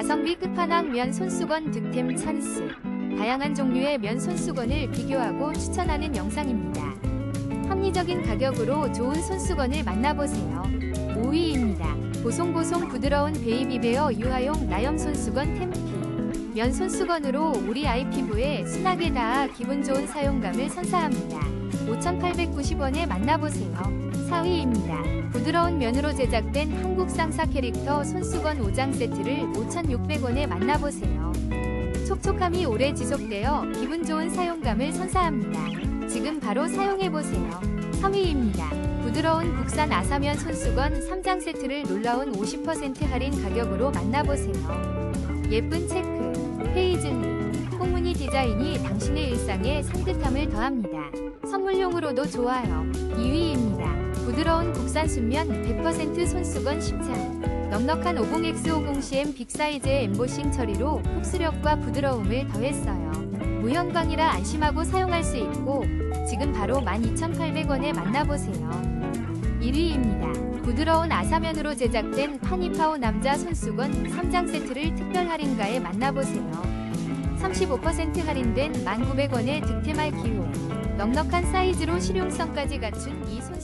가성비 끝판왕 면 손수건 득템 찬스. 다양한 종류의 면 손수건을 비교하고 추천하는 영상입니다. 합리적인 가격으로 좋은 손수건을 만나보세요. 5위입니다. 보송보송 부드러운 베이비베어 유아용 나염 손수건 템피. 면 손수건으로 우리 아이 피부에 순하게 닿아 기분 좋은 사용감을 선사합니다. 5,890원에 만나보세요. 4위입니다. 부드러운 면으로 제작된 한국 상사 캐릭터 손수건 5장 세트를 5,600원에 만나보세요. 촉촉함이 오래 지속되어 기분 좋은 사용감을 선사합니다. 지금 바로 사용해보세요. 3위입니다. 부드러운 국산 아사면 손수건 3장 세트를 놀라운 50% 할인 가격으로 만나보세요. 예쁜 체크, 페이즐리, 꽃무늬 디자인이 당신의 일상에 산뜻함을 더합니다. 선물용으로도 좋아요. 2위입니다. 국산 순면 100% 손수건 10장. 넉넉한 50X50CM 빅사이즈의 엠보싱 처리로 흡수력과 부드러움을 더했어요. 무형광이라 안심하고 사용할 수 있고 지금 바로 12,800원에 만나보세요. 1위입니다. 부드러운 아사면으로 제작된 파니파오 남자 손수건 3장 세트를 특별 할인가에 만나보세요. 35% 할인된 1,900원에 득템할 기호. 넉넉한 사이즈로 실용성까지 갖춘 이 손.